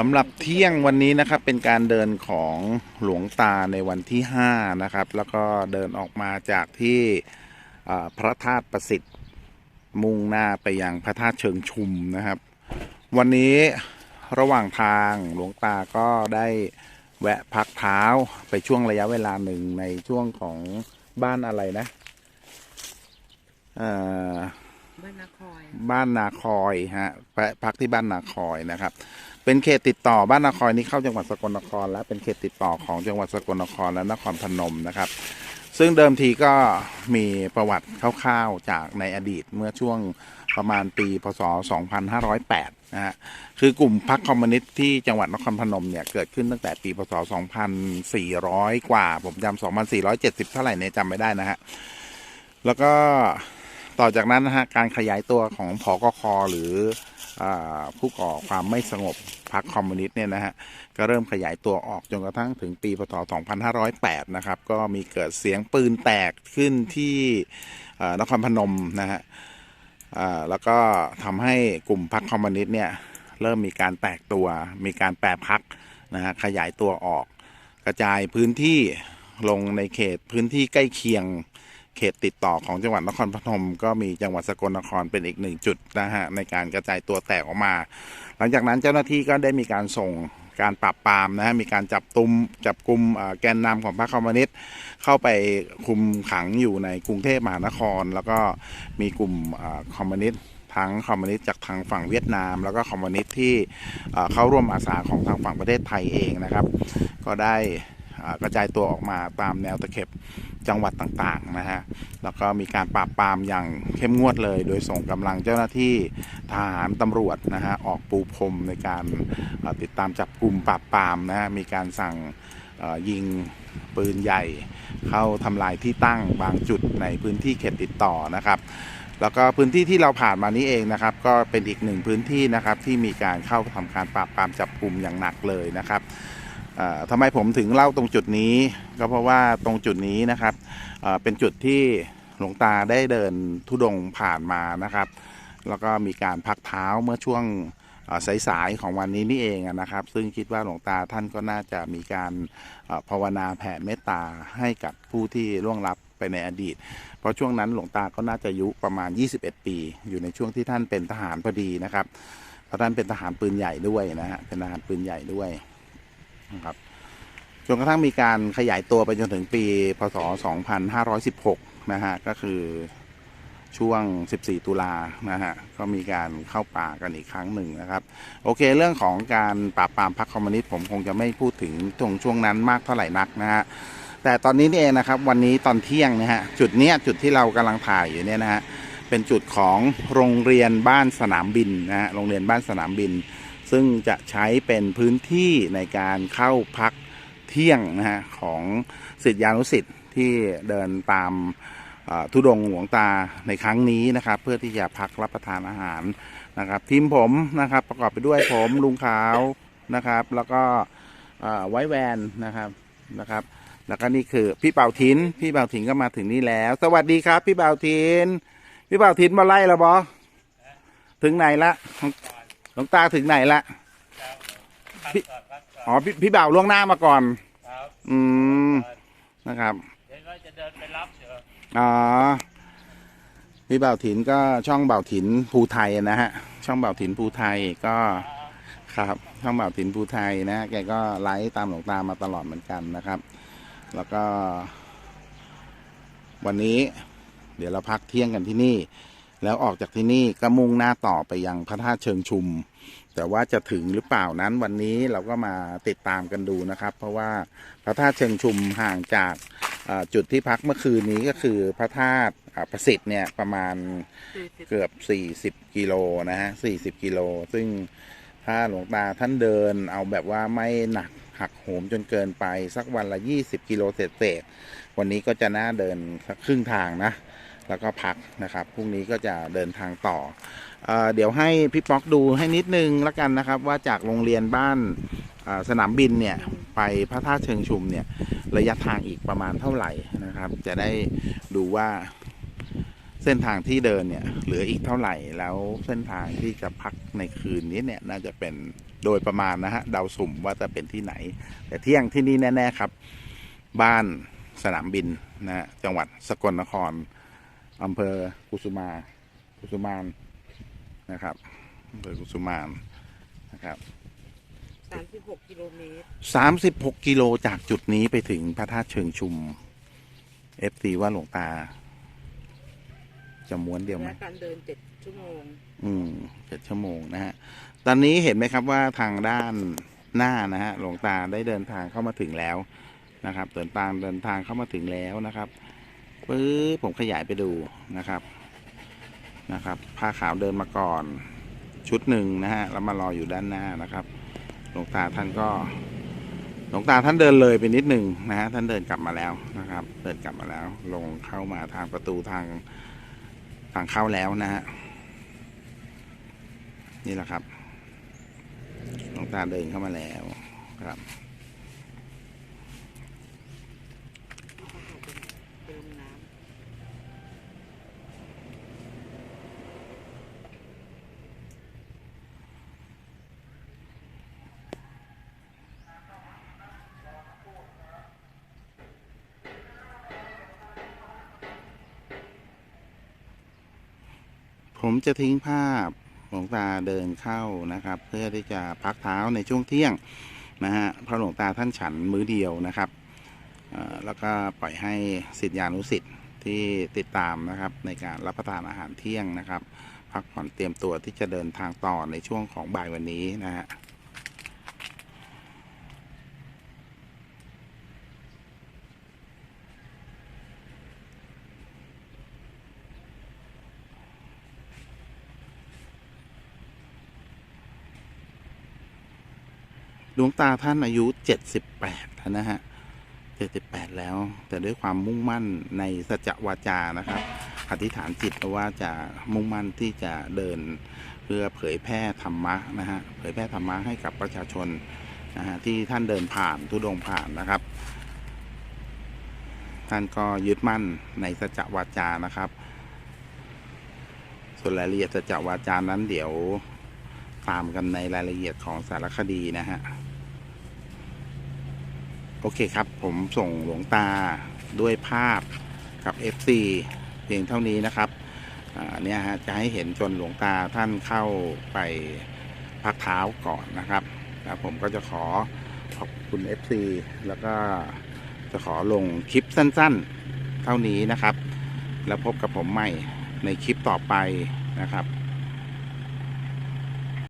สำหรับเที่ยงวันนี้นะครับเป็นการเดินของหลวงตาในวันที่ 5 นะครับ แล้วก็เดินออกมาจากที่พระธาตุประสิทธิ์มุ่งหน้าไปยังพระธาตุเชิงชุมนะครับ วันนี้ระหว่างทางหลวงตาก็ได้แวะพักเท้าไปช่วงระยะเวลาหนึ่งในช่วงของบ้านอะไรนะเอ่อ บ้านนาคอยบ้านนาคอยฮะพักที่บ้านนาคอยนะครับ เป็นเขตติดต่อบ้านนาคอยนี้เข้าจังหวัดสกลนคร และเป็นเขตติดต่อของจังหวัดสกลนครและนครพนมนะครับ ซึ่งเดิมทีก็มีประวัติคร่าวๆจากในอดีตเมื่อช่วงประมาณปี พศ 2508 นะฮะ คือกลุ่มพรรคคอมมิวนิสต์ที่จังหวัดนครพนมเนี่ย เกิดขึ้นตั้งแต่ปี พศ 2400 กว่า ผมจำ2470 เท่าไหร่เนี่ยจำไม่ได้นะฮะ แล้วก็ ต่อจากนั้นนะฮะการขยายตัวของพอกคหรืออผู้ก่อความไม่สงบพรรคคอมมิวนิสต์เนี่ยนะฮะก็เริ่มขยายตัวออกจนกระทั่งถึงปีพศ 2508 นะครับ ก็มีเกิดเสียงปืนแตกขึ้นที่นครพนมนะฮะแล้วก็ทำให้กลุ่มพรรคคอมมิวนิสต์เนี่ยเริ่มมีการแตกตัวมีการแปรพักนะฮะขยายตัวออก กระจายพื้นที่ลงในเขตพื้นที่ใกล้เคียง เขตติดต่อของจังหวัดนครพนมก็มีจังหวัดสกลนครเป็นอีกหนึ่งจุดนะฮะในการกระจายตัวแตกออกมา หลังจากนั้นเจ้าหน้าที่ก็ได้มีการส่งการปราบปรามนะฮะมีการจับตุมจับกลุ่มแกนนำของพรรคคอมมิวนิสต์เข้าไปคุมขังอยู่ในกรุงเทพมหานคร แล้วก็มีกลุ่มอคอมมิวนิสต์ทั้งคอมมิวนิสต์จากทางฝั่งเวียดนาม แล้วก็คอมมิวนิสต์ที่เข้าร่วมอาสาของทางฝั่งประเทศไทยเองนะครับ ก็ได้ กระจายตัวออกมาตามแนวตะเข็บจังหวัดต่างๆนะฮะ แล้วก็มีการปราบปรามอย่างเข้มงวดเลย โดยส่งกำลังเจ้าหน้าที่ทหารตำรวจนะฮะออกปูพรมในการติดตามจับกลุ่มปราบปรามนะฮะ มีการสั่งยิงปืนใหญ่ เข้าทำลายที่ตั้งบางจุดในพื้นที่เขตติดต่อนะครับแล้วก็พื้นที่ที่เราผ่านมานี้เองนะครับ ก็เป็นอีกหนึ่งพื้นที่นะครับที่มีการเข้าทำการปราบปรามจับกลุ่มอย่างหนักเลยนะครับ ทำไมผมถึงเล่าตรงจุดนี้ ก็เพราะว่าตรงจุดนี้นะครับเป็นจุดที่หลวงตาได้เดินทุดงผ่านมานะครับ แล้วก็มีการพักเท้าเมื่อช่วงสายๆของวันนี้นี่เองนะครับ ซึ่งคิดว่าหลวงตาท่านก็น่าจะมีการภาวนาแผ่เมตตาให้กับผู้ที่ล่วงลับไปในอดีต เพราะช่วงนั้นหลวงตาก็น่าจะอายุประมาณ 21 ปี อยู่ในช่วงที่ท่านเป็นทหารพอดีนะครับเพราะท่านเป็นทหารปืนใหญ่ด้วยนะฮะเป็นทหารปืนใหญ่ด้วย นะครับจนกระทั่งมีการขยายตัวไปจนถึงปี พศ 2516 นะฮะ ก็คือช่วง 14 ตุลานะฮะ ก็มีการเข้าป่ากันอีกครั้งหนึ่งนะครับ โอเค เรื่องของการปราบปรามพรรคคอมมิวนิสต์ผมคงจะไม่พูดถึงตรงช่วงนั้นมากเท่าไหร่นักนะฮะ แต่ตอนนี้นี่เองนะครับ วันนี้ตอนเที่ยงนะฮะ จุดเนี้ยจุดที่เรากำลังถ่ายอยู่เนี่ยนะฮะ เป็นจุดของโรงเรียนบ้านสนามบินนะฮะ โรงเรียนบ้านสนามบิน ซึ่งจะใช้เป็นพื้นที่ในการเข้าพักเที่ยงนะฮะของสิทธิานุสิทธิ์ที่เดินตามทุดงหลวงตาในครั้งนี้นะครับ เพื่อที่จะพักรับประทานอาหารนะครับ ทีมผมนะครับประกอบไปด้วยผมลุงขาวนะครับ แล้วก็ไว้แวนนะครับนะครับ แล้วก็นี่คือพี่เป่าทินพี่เป่าทินก็มาถึงนี่แล้ว สวัสดีครับ พี่เป่าทินพี่เป่าทินมาไล่แล้วบอถึงไหนละ หลวงตาถึงไหนละพี่อ๋อพี่พี่บ่าวล่วงหน้ามาก่อนครับอืมนะครับเห็นว่าจะเดินไปรับเถอะอ๋อพี่บ่าวถินก็ช่องบ่าวถินภูไทยนะฮะ ช่องบ่าวถินภูไทยก็ครับ ช่องบ่าวถินภูไทยนะฮะแกก็ไลฟ์ตามหลวงตามาตลอดเหมือนกันนะครับ แล้วก็ วันนี้ เดี๋ยวเราพักเที่ยงกันที่นี่ แล้วออกจากที่นี่ก็มุ่งหน้าต่อไปยังพระธาตุเชิงชุม แต่ว่าจะถึงหรือเปล่านั้นวันนี้เราก็มาติดตามกันดูนะครับ เพราะว่าพระธาตุเชิงชุมห่างจากเอ่อจุดที่พักเมื่อคืนนี้ก็คือพระธาตุอ่าประสิทธิ์เนี่ยประมาณเกือบ 40 กิโลนะฮะ 40 กิโล ซึ่งถ้าหลวงตาท่านเดินเอาแบบว่าไม่หนักหักโหมจนเกินไปสักวันละ 20 กิโลเศษๆวันนี้ก็จะน่าเดินสักครึ่งทางนะ แล้วก็พักนะครับพรุ่งนี้ก็จะเดินทางต่อเอเดี๋ยวให้พี่ป๊อกดูให้นิดนึงแล้วกันนะครับ ว่าจากโรงเรียนบ้านสนามบินเนี่ยไปพระธาตุเชิงชุมเนี่ยระยะทางอีกประมาณเท่าไหร่นะครับ จะได้ดูว่าเส้นทางที่เดินเนี่ยเหลืออีกเท่าไหร่แล้วเส้นทางที่จะพักในคืนนี้เนี่ยน่าจะเป็นโดยประมาณนะฮะเดาสุ่มว่าจะเป็นที่ไหน แต่เที่ยงที่นี่แน่ ๆ ครับ บ้านสนามบินนะฮะจังหวัดสกลนคร อำเภอกุสุมากุสุมานนะครับอำเภอกุสุมานนะครับสามสิบหกกิโลเมตรสามสิบหกกิโลจากจุดนี้ไปถึงพระธาตุเชิงชุมเอฟซีว่าหลวงตา จะม้วนเดียวไหมและการเดินเจ็ดชั่วโมง อืมเจ็ดชั่วโมงนะฮะ ตอนนี้เห็นไหมครับว่าทางด้านหน้านะฮะหลวงตาได้เดินทางเข้ามาถึงแล้วนะครับ เดินทางเดินทางเข้ามาถึงแล้วนะครับ ปึ๊บผมขยายไปดูนะครับนะครับผ้าขาวเดินมาก่อนชุดหนึ่งนะฮะแล้วมารออยู่ด้านหน้านะครับหลวงตาท่านก็หลวงตาท่านเดินเลยไปนิดหนึ่งนะฮะท่านเดินกลับมาแล้วนะครับ เดินกลับมาแล้ว ลงเข้ามาทางประตูทางทางเข้าแล้วนะฮะนี่แหละครับหลวงตาเดินเข้ามาแล้วครับ เดินน้ ผมจะทิ้งภาพหลวงตาเดินเข้านะครับ เพื่อที่จะพักเท้าในช่วงเที่ยงนะฮะพระหลวงตาท่านฉันมื้อเดียวนะครับแล้วก็ปล่อยให้สิทธิานุสิทธิ์ที่ติดตามนะครับ ในการรับประทานอาหารเที่ยงนะครับ พักผ่อนเตรียมตัวที่จะเดินทางต่อในช่วงของบ่ายวันนี้นะฮะ ดวงตาท่านอายุเจ็ดสิบแปดนะฮะเจ็ดสิบแปดแล้ว แต่ด้วยความมุ่งมั่นในสัจวาจานะครับ อธิษฐานจิตว่าจะมุ่งมั่นที่จะเดินเพื่อเผยแพร่ธรรมะนะฮะ เผยแพร่ธรรมะให้กับประชาชนนะฮะที่ท่านเดินผ่านทุดงผ่านนะครับ ท่านก็ยึดมั่นในสัจวาจานะครับ ส่วนรายละเอียดสัจวาจานั้นเดี๋ยวตามกันในรายละเอียดของสารคดีนะฮะ โอเคครับผมส่งหลวงตาด้วยภาพกับ FC เพียงเท่านี้นะครับเนี่ยฮะจะให้เห็นจนหลวงตาท่านเข้าไปพักเท้าก่อนนะครับแล้วผมก็จะขอขอบคุณ FC แล้วก็จะขอลงคลิปสั้นๆ เท่านี้นะครับ แล้วพบกับผมใหม่ในคลิปต่อไปนะครับ